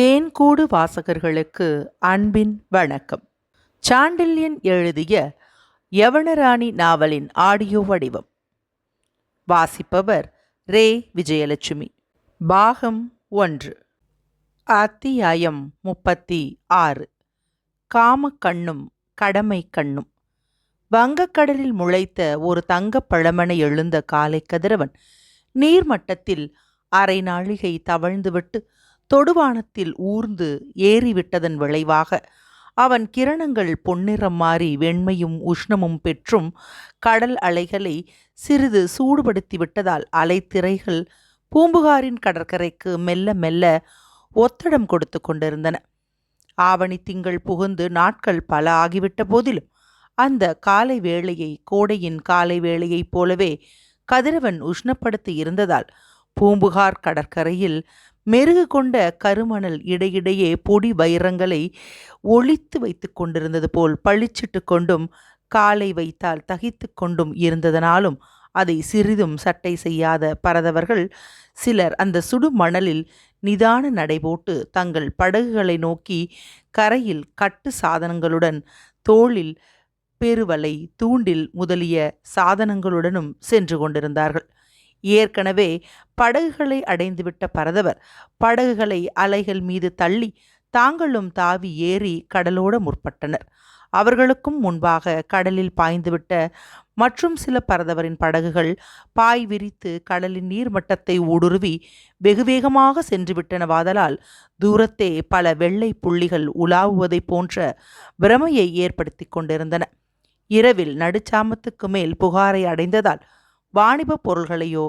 தேன்கூடு வாசகர்களுக்கு அன்பின் வணக்கம். சாண்டில்யன் எழுதிய யவனராணி நாவலின் ஆடியோ வடிவம். வாசிப்பவர் ரே. விஜயலட்சுமி. பாகம் ஒன்று. அத்தியாயம் முப்பத்தி ஆறு. காமக்கண்ணும் கடமை கண்ணும் வங்கக்கடலில் முளைத்த ஒரு தங்கப் பழமனை எழுந்த காலை கதிரவன் நீர்மட்டத்தில் அரை நாழிகை தவழ்ந்துவிட்டு தொடுவானத்தில் ஊர்ந்து ஏறிவிட்டதன் விளைவாக அவன் கிரணங்கள் பொன்னிறம் மாறி வெண்மையும் உஷ்ணமும் பெற்றும் கடல் அலைகளை சிறிது சூடுபடுத்தி விட்டதால் அலைத்திரைகள் பூம்புகாரின் கடற்கரைக்கு மெல்ல மெல்ல ஒத்தடம் கொடுத்து கொண்டிருந்தன. ஆவணி திங்கள் புகுந்து நாட்கள் பல ஆகிவிட்ட போதிலும் அந்த காலை வேளையை கோடையின் காலை வேளையைப் போலவே கதிரவன் உஷ்ணப்படுத்தி இருந்ததால் பூம்புகார் கடற்கரையில் மெருகு கொண்ட கருமணல் இடையிடையே பொடி வைரங்களை ஒளித்து வைத்து கொண்டிருந்தது போல் பளிச்சிட்டு கொண்டும் காலை வைத்தால் தகித்து கொண்டும் இருந்ததனாலும் அதை சிறிதும் சட்டை செய்யாத பரதவர்கள் சிலர் அந்த சுடு மணலில் நிதான நடைபோட்டு தங்கள் படகுகளை நோக்கி கரையில் கட்டு சாதனங்களுடன் தோளில் பெருவலை தூண்டில் முதலிய சாதனங்களுடனும் சென்று கொண்டிருந்தார்கள். ஏற்கனவே படகுகளை அடைந்துவிட்ட பரதவர். படகுகளை அலைகள் மீது தள்ளி தாங்களும் தாவி ஏறி கடலோட முற்பட்டனர். அவர்களுக்கும் முன்பாக கடலில் பாய்ந்துவிட்ட மற்றும் சில பரதவரின் படகுகள் பாய் விரித்து கடலின் நீர்மட்டத்தை ஊடுருவி வெகு வேகமாக சென்றுவிட்டனவாதலால் தூரத்தே பல வெள்ளை புள்ளிகள் உலாவுவதைப் போன்ற பிரமையை ஏற்படுத்தி கொண்டிருந்தன. இரவில் நடுச்சாமத்துக்கு மேல் புகாரை அடைந்ததால் வாணிப பொருள்களையோ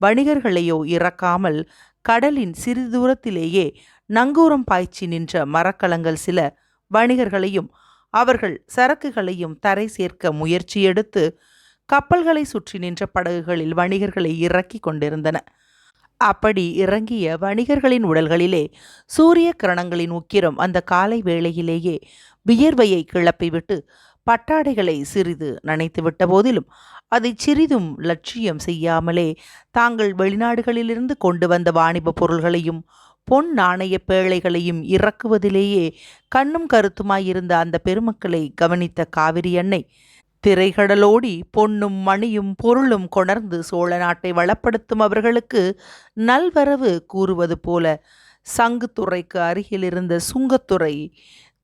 வணிகர்களையோ இறக்காமல் கடலின் சிறிது தூரத்திலேயே நங்கூரம் பாய்ச்சி நின்ற மரக்கலங்கள் சில வணிகர்களையும் அவர்கள் சரக்குகளையும் தரை சேர்க்க முயற்சி எடுத்து கப்பல்களை சுற்றி நின்ற படகுகளில் வணிகர்களை இறக்கி கொண்டிருந்தன. அப்படி இறங்கிய வணிகர்களின் உடல்களிலே சூரிய கிரணங்களின் உக்கிரம் அந்த காலை வேளையிலேயே வியர்வையை கிளப்பிவிட்டு பட்டாடைகளை சிறிது நனைத்துவிட்ட போதிலும் அதை சிறிதும் லட்சியம் செய்யாமலே தாங்கள் வெளிநாடுகளிலிருந்து கொண்டு வந்த வாணிப பொருள்களையும் பொன் நாணய பேழைகளையும் இறக்குவதிலேயே கண்ணும் கருத்துமாயிருந்த அந்த பெருமக்களை கவனித்த காவிரி அன்னை திரைகடலோடி பொன்னும் மணியும் பொருளும் கொணர்ந்து சோழ நாட்டை வளப்படுத்தும் அவர்களுக்கு நல்வரவு கூறுவது போல சங்குத்துறைக்கு அருகில் இருந்த சுங்கத்துறை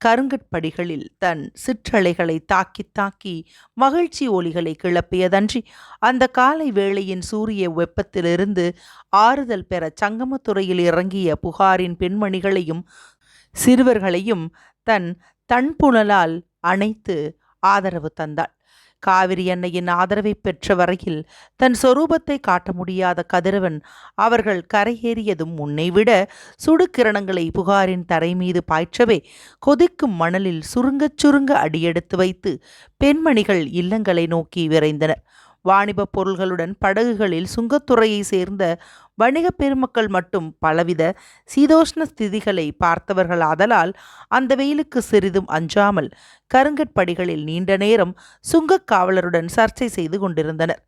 கருங்கற்படிகளில் தன் சிற்றலைகளை தாக்கி தாக்கி மகிழ்ச்சி ஒலிகளை கிளப்பியதன்றி அந்த காலை வேளையின் சூரிய வெப்பத்திலிருந்து ஆறுதல் பெற சங்கமத்துறையில் இறங்கிய புகாரின் பெண்மணிகளையும் சிறுவர்களையும் தன் தன்புணலால் அணைத்து ஆதரவு தந்தாள். காவிரி அன்னையின் ஆதரவை பெற்ற வரையில் தன் சொரூபத்தை காட்ட முடியாத கதிரவன் அவர்கள் கரையேறியதும் முன்னைவிட சுடுகிரணங்களை புகாரின் தரை மீது பாய்ச்சவே கொதிக்கும் மணலில் சுருங்கச் சுருங்க அடியெடுத்து வைத்து பெண்மணிகள் இல்லங்களை நோக்கி விரைந்தனர். வாணிபப் பொருள்களுடன் படகுகளில் சுங்கத்துறையை சேர்ந்த வணிகப் பெருமக்கள் மட்டும் பலவித சீதோஷ்ண ஸ்திதிகளை பார்த்தவர்கள் ஆதலால் அந்த வெயிலுக்கு சிறிதும் அஞ்சாமல் கருங்கற்படிகளில் நீண்ட நேரம் சுங்கக் காவலருடன் சர்ச்சை செய்து கொண்டிருந்தனர்.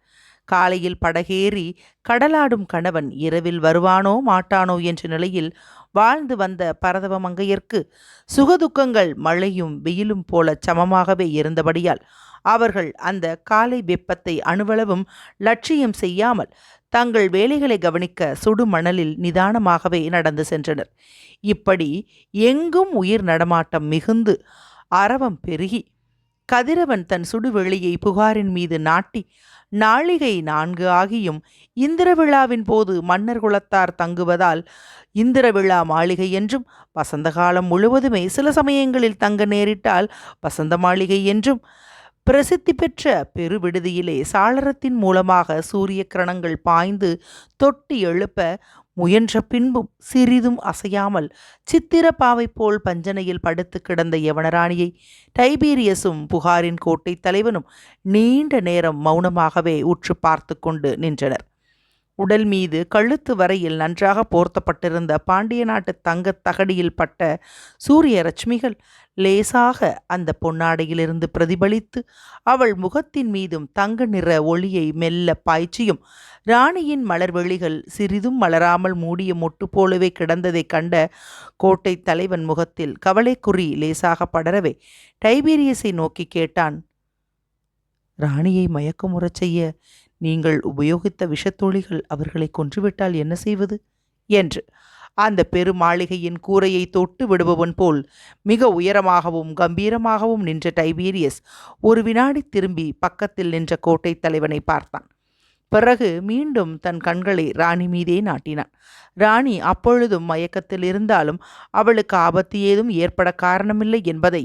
காலையில் படகேறி கடலாடும் கணவன் இரவில் வருவானோ மாட்டானோ என்ற நிலையில் வாழ்ந்து வந்த பரதவ மங்கையர்க்கு சுகதுக்கங்கள் மழையும் வெயிலும் போல சமமாகவே இருந்தபடியால் அவர்கள் அந்த காலை வெப்பத்தை அணுவளவும் லட்சியம் செய்யாமல் தங்கள் வேலைகளை கவனிக்க சுடு மணலில் நிதானமாகவே நடந்து சென்றனர். இப்படி எங்கும் உயிர் நடமாட்டம் மிகுந்து அரவம் பெருகி கதிரவன் தன் சுடுவெளியை புகாரின் மீது நாட்டி நாளிகை நான்கு ஆகியும் இந்திர விழாவின் போது மன்னர் குலத்தார் தங்குவதால் இந்திர விழா மாளிகை என்றும் வசந்த காலம் முழுவதுமே சில சமயங்களில் தங்க நேரிட்டால் வசந்த மாளிகை என்றும் பிரசித்தி பெற்ற பெருவிடுதியிலே சாளரத்தின் மூலமாக சூரிய கிரணங்கள் பாய்ந்து தொட்டி எழுப்ப முயன்ற பின்பும் சிறிதும் அசையாமல் சித்திர பாவை போல் பஞ்சனையில் படுத்து கிடந்த யவனராணியை டைபீரியஸும் புகாரின் கோட்டை தலைவனும் நீண்ட நேரம் மௌனமாகவே உற்று பார்த்து கொண்டு நின்றனர். உடல் மீது கழுத்து வரையில் நன்றாக போர்த்தப்பட்டிருந்த பாண்டிய நாட்டு தங்கத் தகடியில் பட்ட சூரிய ரட்சுமிகள் லேசாக அந்த பொன்னாடையிலிருந்து பிரதிபலித்து அவள் முகத்தின் மீதும் தங்க நிற ஒளியை மெல்ல பாய்ச்சியும் ராணியின் மலர்வெளிகள் சிறிதும் மலராமல் மூடிய மொட்டு போலவே கிடந்ததைக் கண்ட கோட்டை தலைவன் முகத்தில் கவலைக்குறி லேசாக படரவே டைபீரியஸை நோக்கி கேட்டான் ராணியை மயக்கமுறச் செய்ய நீங்கள் உபயோகித்த விஷத்தோழிகள் அவர்களை கொன்றுவிட்டால் என்ன செய்வது? என்று. அந்த பெருமாளிகையின் கூரையை தொட்டு விடுபவன் போல் மிக உயரமாகவும் கம்பீரமாகவும் நின்ற டைபீரியஸ் ஒரு வினாடி திரும்பி பக்கத்தில் நின்ற கோட்டை தலைவனை பார்த்தான். பிறகு மீண்டும் தன் கண்களை ராணி மீதே நாட்டினான். ராணி அப்பொழுதும் மயக்கத்தில் இருந்தாலும் அவளுக்கு ஆபத்து ஏதும் ஏற்பட காரணமில்லை என்பதை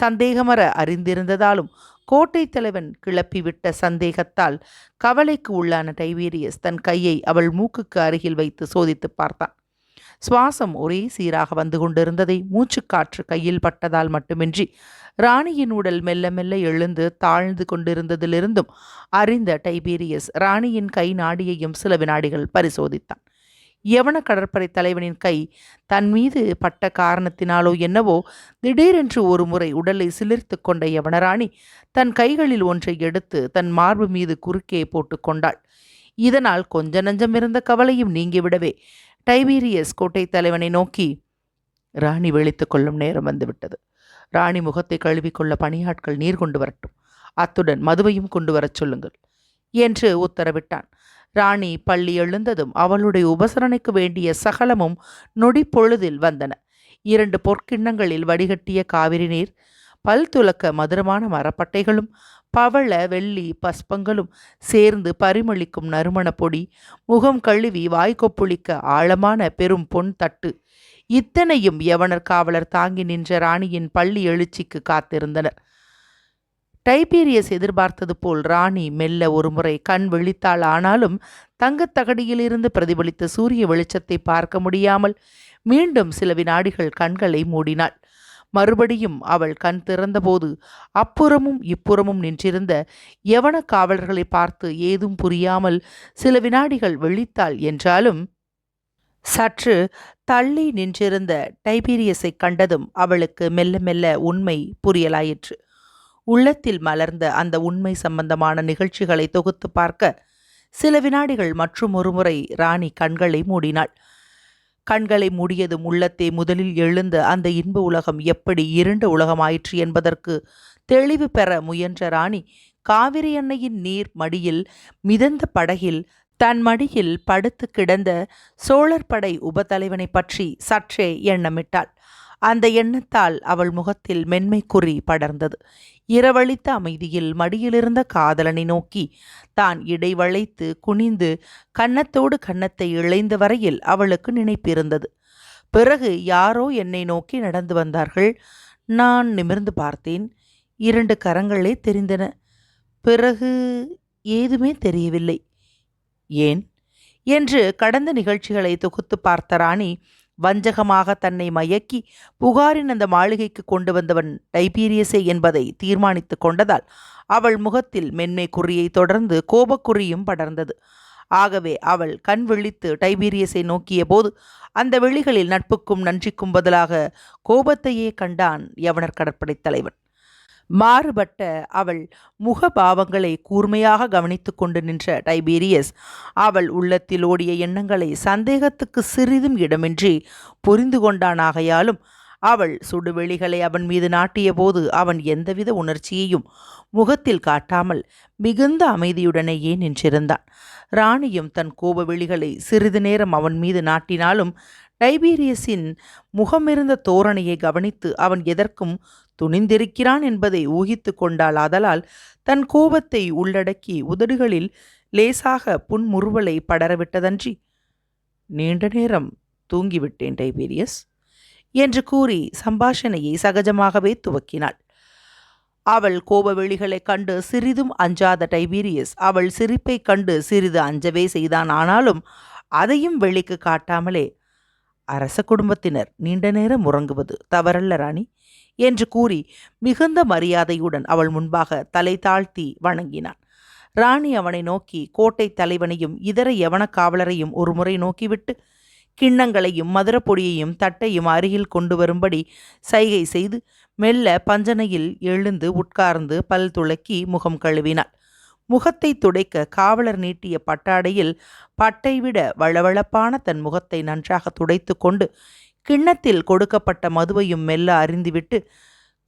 சந்தேகமற அறிந்திருந்ததாலும் கோட்டை தலைவன் கிளப்பிவிட்ட சந்தேகத்தால் கவலைக்கு உள்ளான டைபீரியஸ் தன் கையை அவள் மூக்குக்கு அருகில் வைத்து சோதித்து பார்த்தான். சுவாசம் ஒரே சீராக வந்து கொண்டிருந்ததை மூச்சுக்காற்று கையில் பட்டதால் மட்டுமின்றி ராணியின் உடல் மெல்ல மெல்ல எழுந்து தாழ்ந்து கொண்டிருந்ததிலிருந்தும் அறிந்த டைபீரியஸ் ராணியின் கை நாடியையும் சில வினாடிகள் பரிசோதித்தான். யவன கடற்படை தலைவனின் கை தன் மீது பட்ட காரணத்தினாலோ என்னவோ திடீரென்று ஒரு முறை உடலை சிலிர்த்து கொண்ட யவனராணி தன் கைகளில் ஒன்றை எடுத்து தன் மார்பு மீது குறுக்கே போட்டுக்கொண்டாள் இதனால் கொஞ்ச நஞ்சம் இருந்த கவலையும் நீங்கிவிடவே டைபீரியஸ் கோட்டை தலைவனை நோக்கி ராணி விழித்து கொள்ளும் நேரம் வந்துவிட்டது ராணி முகத்தை கழுவிக்கொள்ள பணியாட்கள் நீர் கொண்டு வரட்டும். அத்துடன் மதுவையும் கொண்டு வரச் சொல்லுங்கள் என்று உத்தரவிட்டான். ராணி பள்ளி எழுந்ததும் அவளுடைய உபசரணைக்கு வேண்டிய சகலமும் நொடி பொழுதில் வந்தன. இரண்டு பொற்கிண்ணங்களில் வடிகட்டிய காவிரி நீர் பல் துலக்க மதுரமான மரப்பட்டைகளும் பவள வெள்ளி பஸ்பங்களும் சேர்ந்து பரிமளிக்கும் நறுமண பொடி முகம் கழுவி வாய்க்கொப்புளிக்க ஆழமான பெரும் பொன் தட்டு இத்தனையும் யவனர் காவலர் தாங்கி நின்ற ராணியின் பள்ளி எழுச்சிக்கு காத்திருந்தனர். டைபீரியஸ் எதிர்பார்த்தது போல் ராணி மெல்ல ஒருமுறை கண் விழித்தாள். ஆனாலும் தங்கத்தகடியிலிருந்து பிரதிபலித்த சூரிய வெளிச்சத்தை பார்க்க முடியாமல் மீண்டும் சில வினாடிகள் கண்களை மூடினாள். மறுபடியும் அவள் கண் திறந்தபோது அப்புறமும் இப்புறமும் நின்றிருந்த யவன காவலர்களை பார்த்து ஏதும் புரியாமல் சில வினாடிகள் விழித்தாள் என்றாலும் சற்று தள்ளி நின்றிருந்த டைபீரியஸை கண்டதும் அவளுக்கு மெல்ல மெல்ல உண்மை புரியலாயிற்று. உள்ளத்தில் மலர்ந்த அந்த உண்மை சம்பந்தமான நிகழ்ச்சிகளை தொகுத்து பார்க்க சில வினாடிகள் மற்றும் ஒருமுறை ராணி கண்களை மூடினாள். கண்களை மூடியதும் உள்ளத்தை முதலில் எழுந்த அந்த இன்ப உலகம் எப்படி இருண்ட உலகமாயிற்று என்பதற்கு தெளிவு பெற முயன்ற ராணி காவிரி அன்னையின் நீர் மடியில் மிதந்த படகில் தன் மடியில் படுத்து கிடந்த சோழர் படை உபதலைவனை பற்றி சற்றே எண்ணமிட்டாள். அந்த எண்ணத்தால் அவள் முகத்தில் மென்மை குறி படர்ந்தது. இரவழித்த அமைதியில் மடியிலிருந்த காதலனை நோக்கி தான் இடைவளைத்து குனிந்து கன்னத்தோடு கன்னத்தை இழைந்த வரையில் அவளுக்கு நினைப்பிருந்தது. பிறகு யாரோ என்னை நோக்கி நடந்து வந்தார்கள். நான் நிமிர்ந்து பார்த்தேன். இரண்டு கரங்களே தெரிந்தன. பிறகு ஏதுமே தெரியவில்லை. ஏன்? என்று கடந்த நிகழ்ச்சிகளை தொகுத்து பார்த்த ராணி வஞ்சகமாக தன்னை மயக்கி புகாரின் அந்த மாளிகைக்கு கொண்டு வந்தவன் டைபீரியஸே என்பதை தீர்மானித்து கொண்டதால் அவள் முகத்தில் மென்மை குறியை தொடர்ந்து கோபக்குறியும் படர்ந்தது. ஆகவே அவள் கண் விழித்து டைபீரியஸை நோக்கிய போது அந்த வெளிகளில் நட்புக்கும் நன்றிக்கும் பதிலாக கோபத்தையே கண்டான் யவனர் கடற்படை தலைவன். மாறுபட்ட அவள் முகபாவங்களை கூர்மையாக கவனித்து கொண்டு நின்ற டைபீரியஸ் அவள் உள்ளத்தில் ஓடிய எண்ணங்களை சந்தேகத்துக்கு சிறிதும் இடமின்றி புரிந்து கொண்டானாகையாலும் அவள் சுடுவெளிகளை அவன் மீது நாட்டிய போது அவன் எந்தவித உணர்ச்சியையும் முகத்தில் காட்டாமல் மிகுந்த அமைதியுடனேயே நின்றிருந்தான். ராணியும் தன் கோப வெளிகளை சிறிது நேரம் அவன் மீது நாட்டினாலும் டைபீரியஸின் முகமிருந்த தோரணையை கவனித்து அவன் எதற்கும் துணிந்திருக்கிறான் என்பதை ஊகித்து கொண்டாள் ஆதலால் தன் கோபத்தை உள்ளடக்கி உதடுகளில் லேசாக புன்முறுவலை படரவிட்டதன்றி நீண்ட நேரம் தூங்கிவிட்டேன் டைபீரியஸ் என்று கூறி சம்பாஷணையை சகஜமாகவே துவக்கினாள். அவள் கோபவெளிகளைக் கண்டு சிறிதும் அஞ்சாத டைபீரியஸ் அவள் சிரிப்பைக் கண்டு சிறிது அஞ்சவே செய்தான். ஆனாலும் அதையும் வெளிக்கு காட்டாமலே அரச குடும்பத்தினர் நீண்ட நேரம் உறங்குவது தவறல்ல ராணி. என்று கூறி மிகுந்த மரியாதையுடன் அவள் முன்பாக தலை தாழ்த்தி வணங்கினான். ராணி அவனை நோக்கி கோட்டை தலைவனையும் இதர யவன காவலரையும் ஒருமுறை நோக்கிவிட்டு கிண்ணங்களையும் மதுரப்பொடியையும் தட்டையும் அருகில் கொண்டு வரும்படி சைகை செய்து மெல்ல பஞ்சனையில் எழுந்து உட்கார்ந்து பல் துளக்கி முகம் கழுவினாள். முகத்தை துடைக்க காவலர் நீட்டிய பட்டாடையில் பட்டை விட வளவளப்பான தன் முகத்தை நன்றாக துடைத்து கொண்டு கிண்ணத்தில் கொடுக்கப்பட்ட மதுவையும் மெல்ல அறிந்துவிட்டு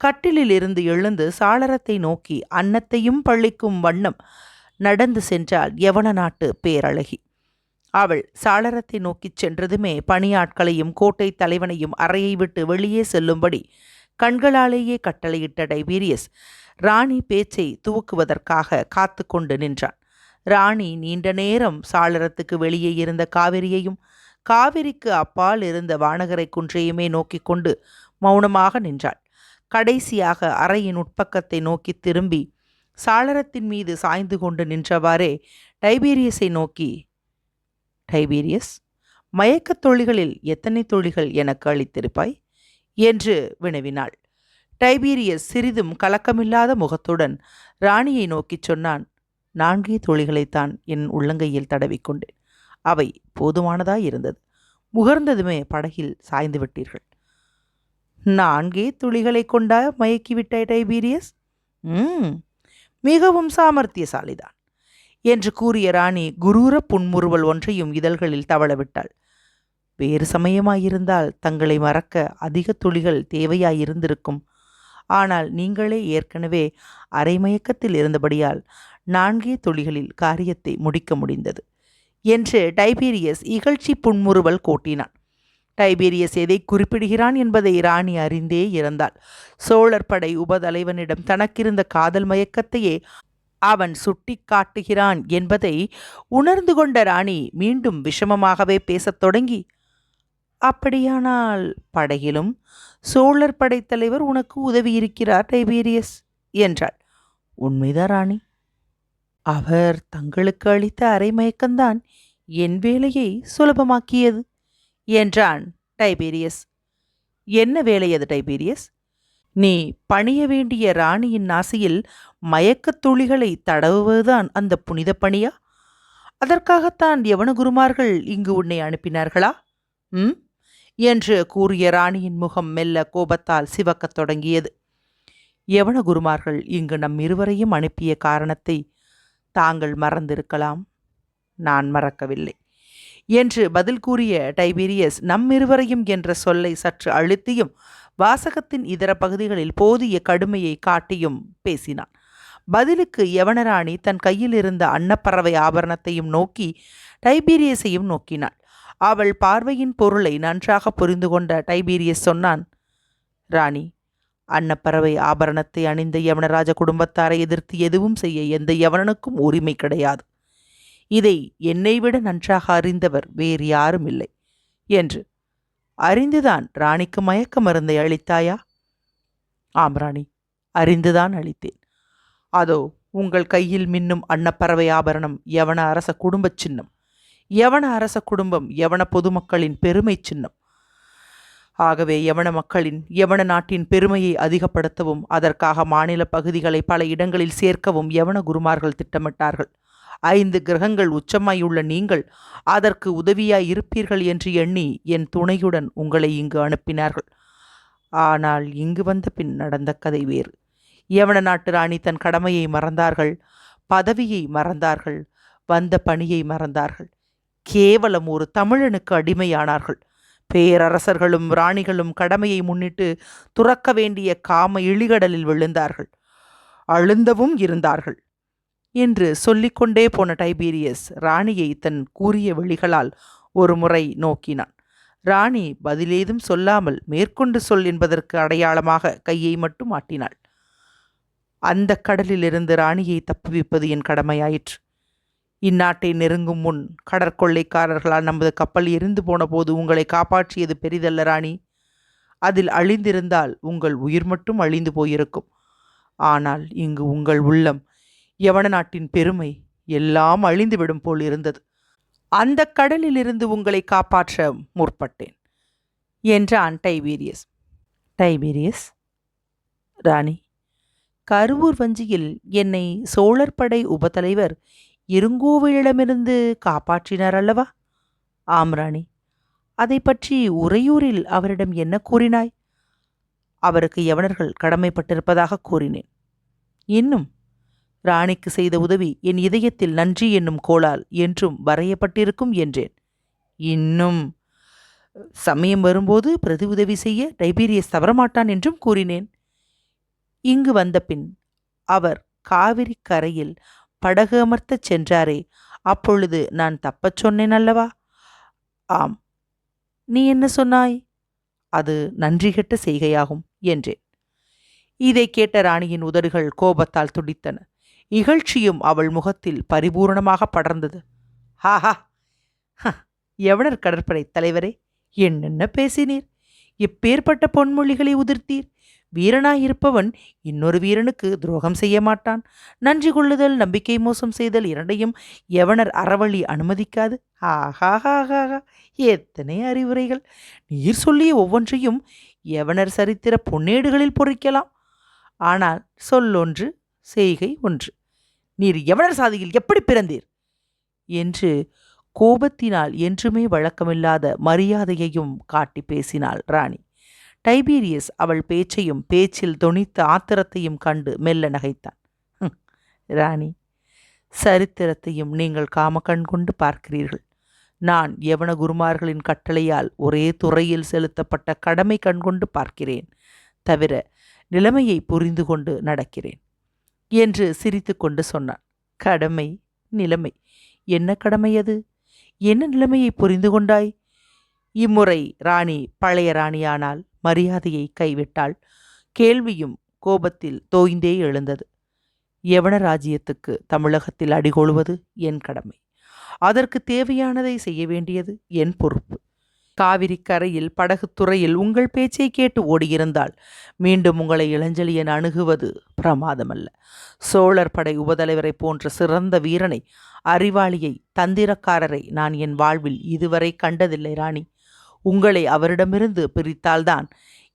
கட்டிலில் இருந்து எழுந்து சாளரத்தை நோக்கி அன்னத்தையும் பள்ளிக்கும் வண்ணம் நடந்து சென்றாள் யவன நாட்டு பேரழகி. அவள் சாளரத்தை நோக்கிச் சென்றதுமே பணியாட்களையும் கோட்டை தலைவனையும் அறையை விட்டு வெளியே செல்லும்படி கண்களாலேயே கட்டளையிட்ட டைபீரியஸ் ராணி பேச்சை துவக்குவதற்காக காத்து கொண்டு நின்றான். ராணி நீண்ட நேரம் சாளரத்துக்கு வெளியே இருந்த காவிரியையும் காவிரிக்கு அப்பால் இருந்த வானகரை குன்றையுமே நோக்கிக் கொண்டு மௌனமாக நின்றாள். கடைசியாக அறையின் உட்பக்கத்தை நோக்கி திரும்பி சாளரத்தின் மீது சாய்ந்து கொண்டு நின்றவாறே டைபீரியஸை நோக்கி டைபீரியஸ் மயக்கத் தொழிகளில் எத்தனை தொழிகள் எனக்கு அளித்திருப்பாய்? என்று வினவினாள். டைபீரியஸ் சிறிதும் கலக்கமில்லாத முகத்துடன் ராணியை நோக்கிச் சொன்னான் நான்கே தொழிகளைத்தான் என் உள்ளங்கையில் தடவிக்கொண்டேன் அவை போதுமானதாய் இருந்தது. முகர்ந்ததுமே படகில் சாய்ந்து விட்டீர்கள். நான்கே துளிகளை கொண்டா மயக்கிவிட்டாய் டைபீரியஸ்? ம் மிகவும் சாமர்த்தியசாலிதான் என்று கூறிய ராணி குரூர புன்முறுவல் ஒன்றையும் இதழ்களில் தவளவிட்டாள். வேறு சமயமாயிருந்தால் தங்களை மறக்க அதிக துளிகள் தேவையாயிருந்திருக்கும். ஆனால் நீங்களே ஏற்கனவே அரைமயக்கத்தில் இருந்தபடியால் நான்கே துளிகளில் காரியத்தை முடிக்க முடிந்தது. என்று டைபீரியஸ் இகழ்ச்சி புன்முறுவல் கோட்டினான். டைபீரியஸ் எதை குறிப்பிடுகிறான் என்பதை ராணி அறிந்தே இருந்தாள் சோழர் படை உபதலைவனிடம் தனக்கிருந்த காதல் மயக்கத்தையே அவன் சுட்டி காட்டுகிறான் என்பதை உணர்ந்து கொண்ட ராணி மீண்டும் விஷமமாகவே பேசத் தொடங்கி அப்படியானால் படையிலும் சோழர் படைத்தலைவர் உனக்கு உதவி இருக்கிறார் டைபீரியஸ் என்றாள். உண்மைதான் ராணி. அவர் தங்களுக்கு அளித்த அரைமயக்கம்தான் என் வேலையை சுலபமாக்கியது என்றான் டைபீரியஸ். என்ன வேலை அது டைபீரியஸ்? நீ பணிய வேண்டிய ராணியின் நாசியில் மயக்கத் துளிகளை தடவுவதுதான் அந்த புனித பணியா? அதற்காகத்தான் யவன குருமார்கள் இங்கு உன்னை அனுப்பினார்களா? ம்? என்று கூறிய ராணியின் முகம் மெல்ல கோபத்தால் சிவக்கத் தொடங்கியது. யவன குருமார்கள் இங்கு நம் இருவரையும் அனுப்பிய காரணத்தை தாங்கள் மறந்திருக்கலாம். நான் மறக்கவில்லை. என்று பதில் கூறிய டைபீரியஸ் நம்மிருவரையும் என்ற சொல்லை சற்று அழுத்தியும் வாசகத்தின் இதர பகுதிகளில் போதிய கடுமையை காட்டியும் பேசினான். பதிலுக்கு யவனராணி தன் கையில் இருந்த அன்னப்பறவை ஆபரணத்தையும் நோக்கி டைபீரியஸையும் நோக்கினாள். அவள் பார்வையின் பொருளை நன்றாக புரிந்து கொண்ட டைபீரியஸ் சொன்னான் ராணி அன்னப்பறவை ஆபரணத்தை அணிந்த யவனராஜ குடும்பத்தாரை எதிர்த்து எதுவும் செய்ய எந்த யவனனுக்கும் உரிமை கிடையாது. இதை என்னை விட நன்றாக அறிந்தவர் வேறு யாரும் இல்லை. என்று. அறிந்துதான் ராணிக்கு மயக்க மருந்தை அளித்தாயா? ஆம் ராணி அறிந்துதான் அளித்தேன். அதோ உங்கள் கையில் மின்னும் அன்னப்பறவை ஆபரணம் யவன அரச குடும்பச் சின்னம். யவன அரச குடும்பம் யவன பொதுமக்களின் பெருமை சின்னம். ஆகவே யவன மக்களின் யவன நாட்டின் பெருமையை அதிகப்படுத்தவும் அதற்காக மாநில பகுதிகளை பல இடங்களில் சேர்க்கவும் யவன குருமார்கள் திட்டமிட்டார்கள். ஐந்து கிரகங்கள் உச்சமாயுள்ள நீங்கள் அதற்கு உதவியாய் இருப்பீர்கள் என்று எண்ணி என் துணையுடன் உங்களை இங்கு அனுப்பினார்கள். ஆனால் இங்கு வந்த பின் நடந்த கதை வேறு. யவன நாட்டு ராணி தன் கடமையை மறந்தார்கள் பதவியை மறந்தார்கள் வந்த பணியை மறந்தார்கள். கேவலம் ஒரு தமிழனுக்கு அடிமையானார்கள். பேரரசர்களும் ராணிகளும் கடமையை முன்னிட்டு துறக்க வேண்டிய காம இழிகடலில் விழுந்தார்கள். அழுந்தவும் இருந்தார்கள். என்று சொல்லிக்கொண்டே போன டைபீரியஸ் ராணியை தன் கூறிய வழிகளால் ஒரு முறை நோக்கினான். ராணி பதிலேதும் சொல்லாமல் மேற்கொண்டு சொல் என்பதற்கு அடையாளமாக கையை மட்டும் ஆட்டினாள். அந்த கடலிலிருந்து ராணியை தப்புவிப்பது என் கடமையாயிற்று. இந்நாட்டை நெருங்கும் முன் கடற்கொள்ளைக்காரர்களால் நமது கப்பல் எரிந்து போனபோது உங்களை காப்பாற்றியது பெரிதல்ல ராணி. அதில் அழிந்திருந்தால் உங்கள் உயிர் மட்டும் அழிந்து போயிருக்கும். ஆனால் இங்கு உங்கள் உள்ளம் யவன நாட்டின் பெருமை எல்லாம் அழிந்துவிடும் போல் இருந்தது. அந்த கடலிலிருந்து உங்களை காப்பாற்ற முற்பட்டேன் என்றான் டைபீரியஸ் டைபீரியஸ் ராணி. கருவூர் வஞ்சியில் என்னை சோழர் படை உபத்தலைவர் இருங்கோவிலிடமிருந்து காப்பாற்றினார் அல்லவா? ஆம் ராணி. அதை பற்றி உறையூரில் அவரிடம் என்ன கூறினாய்? அவருக்கு யவனர்கள் கடமைப்பட்டிருப்பதாக கூறினேன். இன்னும் ராணிக்கு செய்த உதவி என் இதயத்தில் நன்றி என்னும் கோளால் என்றும் வரையப்பட்டிருக்கும் என்றேன். இன்னும் சமயம் வரும்போது பிரதி உதவி செய்ய டைபீரியஸ் தவறமாட்டான் என்றும் கூறினேன். இங்கு வந்த பின் அவர் காவிரி கரையில் படகு அமர்த்தச் சென்றாரே. அப்பொழுது நான் தப்பச் சொன்னேன் அல்லவா? ஆம். நீ என்ன சொன்னாய்? அது நன்றி கெட்ட செய்கையாகும் என்றேன். இதை கேட்ட ராணியின் உதடுகள் கோபத்தால் துடித்தன. இகழ்ச்சியும் அவள் முகத்தில் பரிபூரணமாக படர்ந்தது. ஹாஹா எவனர் கடற்படை தலைவரே? என்னென்ன பேசினீர்? எப்பேற்பட்ட பொன்மொழிகளை உதிர்த்தீர்? வீரனாயிருப்பவன் இன்னொரு வீரனுக்கு துரோகம் செய்ய மாட்டான். நன்றி கொள்ளுதல் நம்பிக்கை மோசம் செய்தல் இரண்டையும் எவனர் அறவழி அனுமதிக்காது. ஆஹாஹாஹாஹா எத்தனை அறிவுரைகள். நீர் சொல்லிய ஒவ்வொன்றையும் எவனர் சரித்திர பொன்னேடுகளில் பொறிக்கலாம். ஆனால் சொல்லொன்று செய்கை ஒன்று. நீர் எவனர் சாதியில் எப்படி பிறந்தீர்? என்று கோபத்தினால் என்றுமே வழக்கமில்லாத மரியாதையையும் காட்டி பேசினாள் ராணி. டைபீரியஸ் அவள் பேச்சையும் பேச்சில் தொனித்த ஆத்திரத்தையும் கண்டு மெல்ல நகைத்தான். ராணி சரித்திரத்தையும் நீங்கள் காமக்கண் கொண்டு பார்க்கிறீர்கள். நான் யவன குருமார்களின் கட்டளையால் ஒரே துறையில் செலுத்தப்பட்ட கடமை கண்கொண்டு பார்க்கிறேன். தவிர நிலைமையை புரிந்து கொண்டு நடக்கிறேன் என்று சிரித்துக்கொண்டு சொன்னான். கடமை நிலைமை. என்ன கடமை அது? என்ன நிலைமையை புரிந்து கொண்டாய்? இம்முறை ராணி பழைய ராணியானால் மரியாதையை கைவிட்டாள். கேள்வியும் கோபத்தில் தோய்ந்தே எழுந்தது. யவன ராஜ்யத்துக்கு தமிழகத்தில் அடிகொள்வது என் கடமை. அதற்கு தேவையானதை செய்ய வேண்டியது என் பொறுப்பு. காவிரி கரையில் படகு துறையில் உங்கள் பேச்சை கேட்டு ஓடியிருந்தால் மீண்டும் உங்களை இளஞ்சலியன் அணுகுவது பிரமாதமல்ல. சோழர் படை உபதலைவரை போன்ற சிறந்த வீரனை அறிவாளியை தந்திரக்காரரை நான் என் வாழ்வில் இதுவரை கண்டதில்லை ராணி. உங்களை அவரிடமிருந்து பிரித்தால்தான்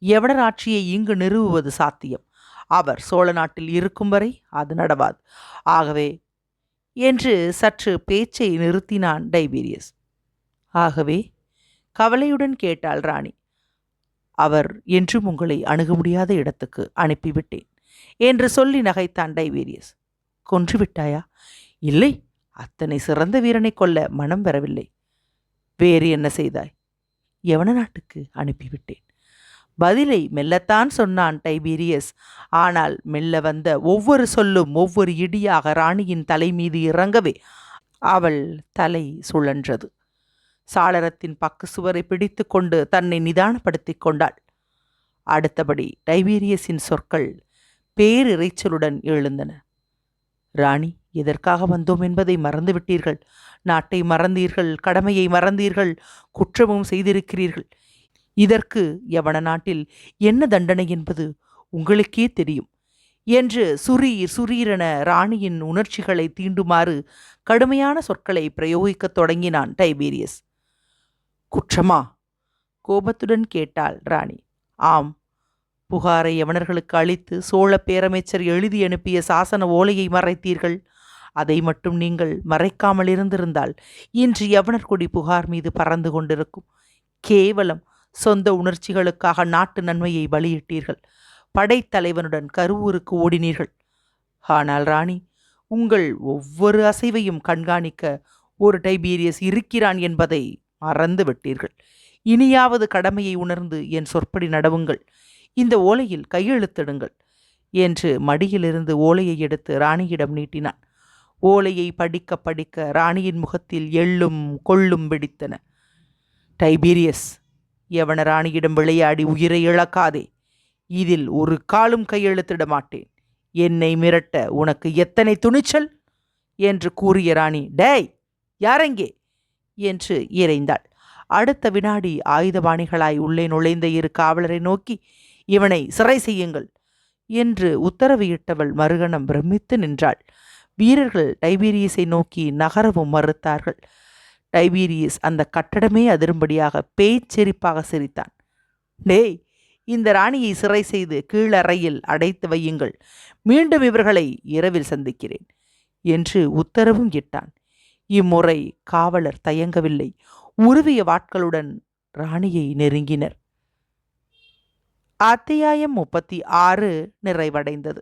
யவனர் ஆட்சியை இங்கு நிறுவுவது சாத்தியம். அவர் சோழ நாட்டில் இருக்கும் வரை அது நடவாது. ஆகவே என்று சற்று பேச்சை நிறுத்தினான் டைபீரியஸ் ஆகவே கவலையுடன் கேட்டாள் ராணி அவர் என்றும் உங்களை அணுக முடியாத இடத்துக்கு அனுப்பிவிட்டேன் என்று சொல்லி நகைத்தான் டைபீரியஸ் கொன்றுவிட்டாயா இல்லை அத்தனை சிறந்த வீரனை கொல்ல மனம் வரவில்லை. வேறு என்ன செய்தாய்? யவன நாட்டுக்கு அனுப்பிவிட்டேன். பதிலை மெல்லத்தான் சொன்னான் டைபீரியஸ். ஆனால் மெல்ல வந்த ஒவ்வொரு சொல்லும் ஒவ்வொரு இடியாக ராணியின் தலை மீது இறங்கவே அவள் தலை சுழன்றது. சாளரத்தின் பக்கு சுவரை பிடித்து கொண்டு தன்னை நிதானப்படுத்திக் கொண்டாள். அடுத்தபடி டைபீரியஸின் சொற்கள் பேரிரைச்சலுடன் எழுந்தன. ராணி எதற்காக வந்தோம் என்பதை மறந்துவிட்டீர்கள்? நாட்டை மறந்தீர்கள் கடமையை மறந்தீர்கள் குற்றமும் செய்திருக்கிறீர்கள். இதற்கு யவன நாட்டில் என்ன தண்டனை என்பது உங்களுக்கே தெரியும். என்று சுரீர் சுரீரென ராணியின் உணர்ச்சிகளை தீண்டுமாறு கடுமையான சொற்களை பிரயோகிக்கத் தொடங்கினான் டைபீரியஸ். குற்றமா? கோபத்துடன் கேட்டாள் ராணி. ஆம். புகாரை யவனர்களுக்கு அளித்து சோழ பேரமைச்சர் எழுதி அனுப்பிய சாசன ஓலையை மறைத்தீர்கள். அதை மட்டும் நீங்கள் மறைக்காமல் இருந்திருந்தால் இன்று எவனர்கொடி புகார் மீது பறந்து கொண்டிருக்கும். கேவலம். சொந்த உணர்ச்சிகளுக்காக நாட்டு நன்மையை பலியிட்டீர்கள் படைத்தலைவனுடன் கருவூருக்கு ஓடினீர்கள். ஆனால் ராணி உங்கள் ஒவ்வொரு அசைவையும் கண்காணிக்க ஒரு டைபீரியஸ் இருக்கிறான் என்பதை மறந்து விட்டீர்கள். இனியாவது கடமையை உணர்ந்து என் சொற்படி நடவுங்கள். இந்த ஓலையில் கையெழுத்திடுங்கள். என்று மடியிலிருந்து ஓலையை எடுத்து ராணியிடம் நீட்டினான். ஓலையை படிக்க படிக்க ராணியின் முகத்தில் எள்ளும் கொள்ளும் வெடித்தன. டைபீரியஸ் யவன ராணியிடம் விளையாடி உயிரை இழக்காதே. இதில் ஒரு காலும் கையெழுத்திட மாட்டேன். என்னை மிரட்ட உனக்கு எத்தனை துணிச்சல்? என்று கூறிய ராணி டேய் யாரெங்கே? என்று இறைந்தாள். அடுத்த வினாடி ஆயுதபாணிகளாய் உள்ளே நுழைந்த இரு காவலரை நோக்கி இவனை சிறை செய்யுங்கள் என்று உத்தரவு இட்டவள் மறுகணம் பிரமித்து நின்றாள். வீரர்கள் டைபீரியஸை நோக்கி நகரவும் மறுத்தார்கள். டைபீரியஸ் அந்த கட்டடமே அதிரும்படியாக பேய்ச்செரிப்பாக சிரித்தான். டேய் இந்த ராணியை சிறை செய்து கீழறையில் அடைத்து வையுங்கள். மீண்டும் இவர்களை இரவில் சந்திக்கிறேன் என்று உத்தரவும் இட்டான். இம்முறை காவலர் தயங்கவில்லை. உருவிய வாட்களுடன் ராணியை நெருங்கினர். அத்தியாயம் முப்பத்தி ஆறு நிறைவடைந்தது.